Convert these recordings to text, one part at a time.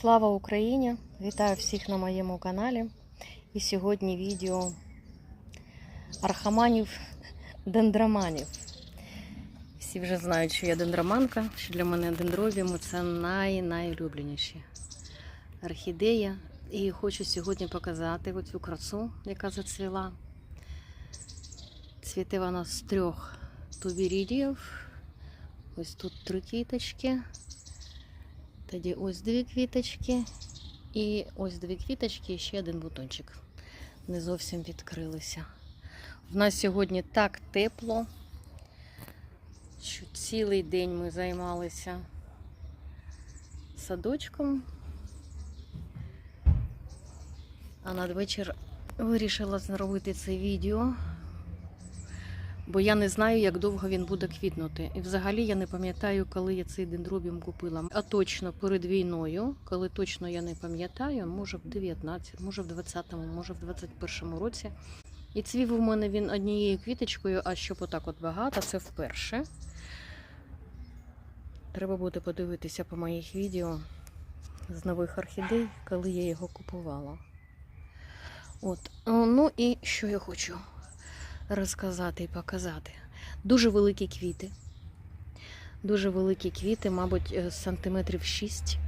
Слава Україні! Вітаю всіх на моєму каналі. І сьогодні відео архаманів дендроманів. Всі вже знають, що я дендроманка, що для мене дендробіум це най-найулюбленіші орхідея. І хочу сьогодні показати оцю красу, яка зацвіла. Цвіте вона з трьох тубірідіїв. Ось тут три квіточки. Тоді ось дві квіточки. І ось дві квіточки і ще один бутончик. Не зовсім відкрилися. В нас сьогодні так тепло, що цілий день ми займалися садочком. А надвечір вирішила зробити це відео, бо я не знаю, як довго він буде квітнути. І взагалі я не пам'ятаю, коли я цей дендробіум купила. А точно перед війною, коли точно я не пам'ятаю, може в 19, може в 20-му, може в 21-му році. І цвів у мене він однією квіточкою, а щоб отак от багато, це вперше. Треба буде подивитися по моїх відео з нових орхідей, коли я його купувала. От. Ну і що я хочу розказати і показати. Дуже великі квіти. Дуже великі квіти, мабуть, е, сантиметрів 6.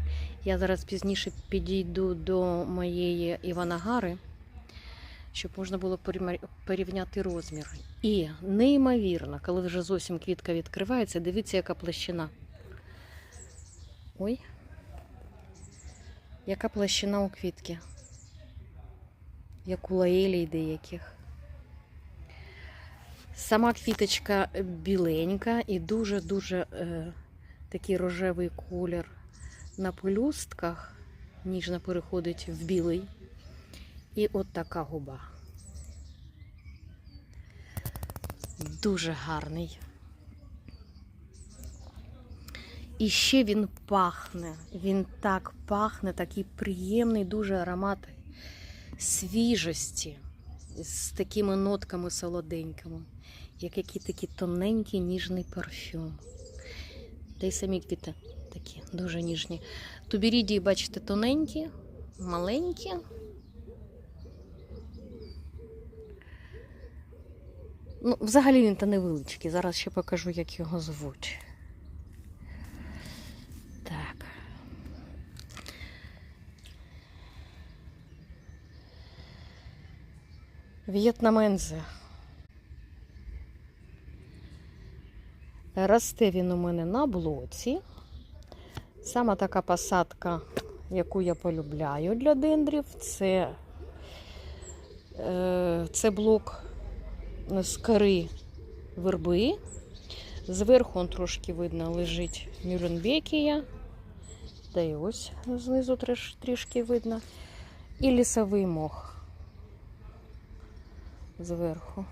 Я зараз пізніше підійду до моєї Іванагари, щоб можна було порівняти розмір. І неймовірно, коли вже зовсім квітка відкривається, дивіться, яка площина. Ой, яка площина у квітки, як у лаелій деяких. Сама квіточка біленька і дуже-дуже е, такий рожевий колір на пелюстках, ніжно переходить в білий. І от така губа. Дуже гарний. І ще він пахне. Він так пахне, такий приємний, дуже аромат свіжості з такими нотками солоденькими, як який такий тоненький ніжний парфюм. Та й самі квіти такі дуже ніжні. Тубірідії, бачите, тоненькі, маленькі. Ну, взагалі він та невеличкий. Зараз ще покажу, як його звуть. Так. В'єтнамензе. Росте він у мене на блоці. Саме така посадка, яку я полюбляю для дендрів, це, е, це блок з кори верби. Зверху он трошки видно лежить Мюренбекія. Та й ось знизу трішки видно. І лісовий мох зверху.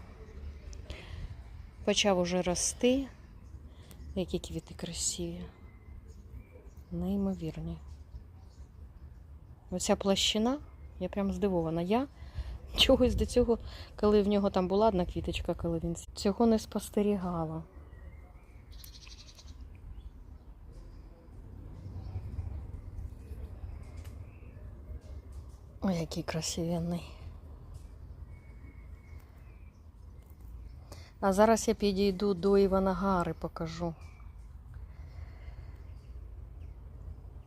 Почав уже рости. Які квіти красиві. Неймовірні. Оця площина, я прям здивована. Я чогось до цього, коли в нього там була одна квіточка, коли він цього не спостерігала. Ой, який красивенний. А зараз я підійду до Іванагари, покажу.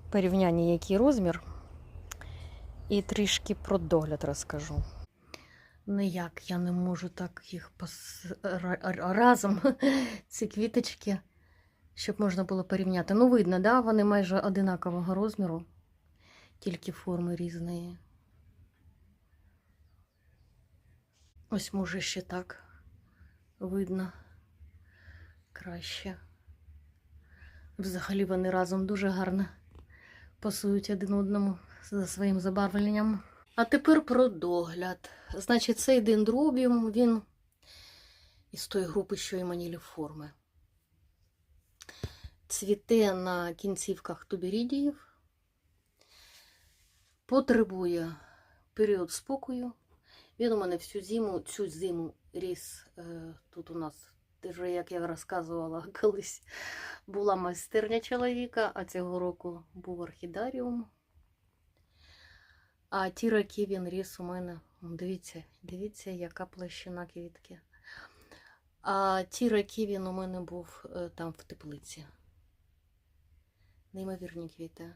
Порівняння, який розмір. І трішки про догляд розкажу. Ніяк я не можу так їх пос... ра- ра- разом, ці квіточки, щоб можна було порівняти. Ну, видно, да? вони майже одинакового розміру, тільки форми різної. Ось може ще так видно краще. Взагалі вони разом дуже гарно пасують один одному за своїм забарвленням. А тепер про догляд. Значить, цей дендробіум, він із тої групи, що і маніліформи. Цвіте на кінцівках туберідіїв, потребує період спокою. Він у мене всю зиму, цю зиму ріс е, тут у нас, як я розказувала колись, була майстерня чоловіка, а цього року був орхідаріум. А ті роки він ріс у мене. Дивіться, дивіться, яка площина квітки. А ті роки він у мене був е, там в теплиці. Неймовірні квіти.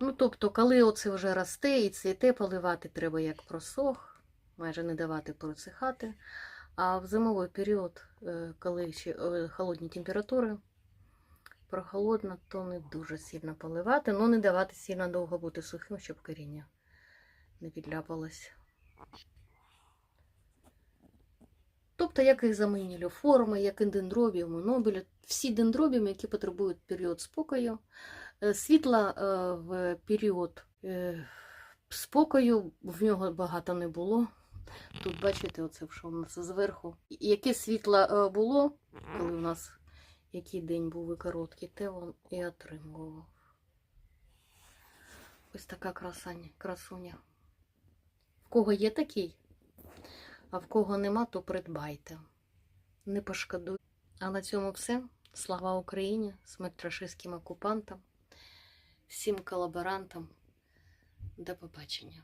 Ну, тобто, коли оце вже росте і цвіте, поливати треба як просох, майже не давати просихати. А в зимовий період, е, коли ще е, холодні температури, прохолодно, то не дуже сильно поливати, ну не давати сильно довго бути сухим, щоб коріння не підляпалось. Тобто, як і заминілі форми, як і дендробіум, і нобілі, всі дендробіуми, які потребують період спокою. Е, Світла в період спокою в нього багато не було. Тут, бачите, оце що у нас зверху. Яке світло е, було, коли у нас який день був і короткий, те він і отримував. Ось така красаня, красуня. В кого є такий, а в кого нема, то придбайте. Не пошкодуйте. А на цьому все. Слава Україні, смерть рашистським окупантам, всім колаборантам. До побачення.